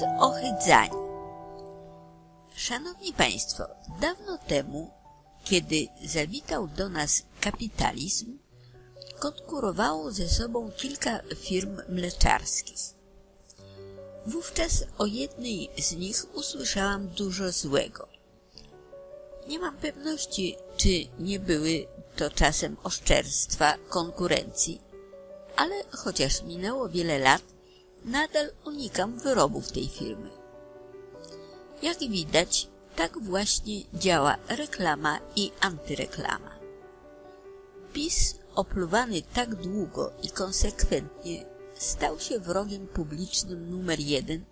zohydzanie. Szanowni Państwo, dawno temu, kiedy zawitał do nas kapitalizm, konkurowało ze sobą kilka firm mleczarskich. Wówczas o jednej z nich usłyszałam dużo złego. Nie mam pewności, czy nie były to czasem oszczerstwa konkurencji, ale chociaż minęło wiele lat, nadal unikam wyrobów tej firmy. Jak widać, tak właśnie działa reklama i antyreklama. PiS opluwany tak długo i konsekwentnie stał się wrogiem publicznym numer jeden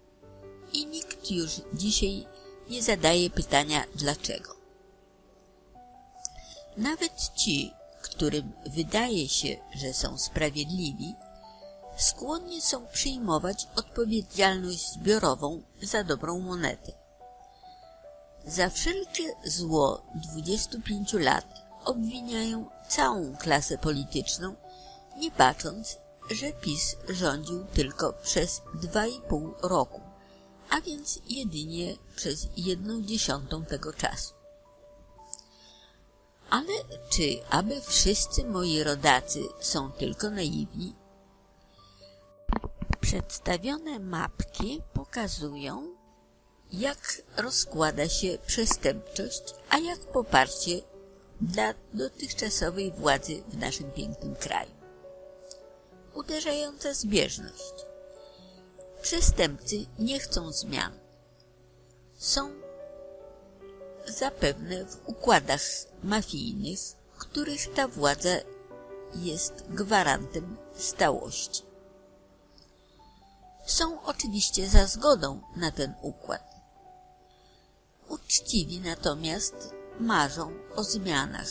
i nikt już dzisiaj nie zadaje pytania dlaczego. Nawet ci, którym wydaje się, że są sprawiedliwi, skłonni są przyjmować odpowiedzialność zbiorową za dobrą monetę. Za wszelkie zło 25 lat obwiniają całą klasę polityczną, nie bacząc, że PiS rządził tylko przez dwa i pół roku, a więc jedynie przez jedną dziesiątą tego czasu. Ale czy aby wszyscy moi rodacy są tylko naiwni? Przedstawione mapki pokazują, jak rozkłada się przestępczość, a jak poparcie dla dotychczasowej władzy w naszym pięknym kraju. Uderzająca zbieżność. Przestępcy nie chcą zmian. Są zapewne w układach mafijnych, których ta władza jest gwarantem stałości. Są oczywiście za zgodą na ten układ. Uczciwi natomiast marzą o zmianach,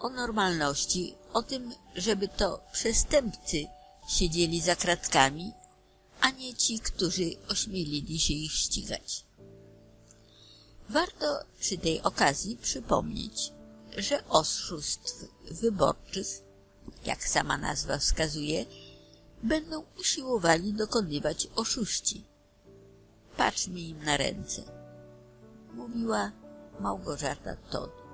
o normalności, o tym, żeby to przestępcy siedzieli za kratkami, a nie ci, którzy ośmielili się ich ścigać. Warto przy tej okazji przypomnieć, że oszustw wyborczych, jak sama nazwa wskazuje, będą usiłowali dokonywać oszuści. Patrzmy im na ręce, mówiła Małgorzata Todd.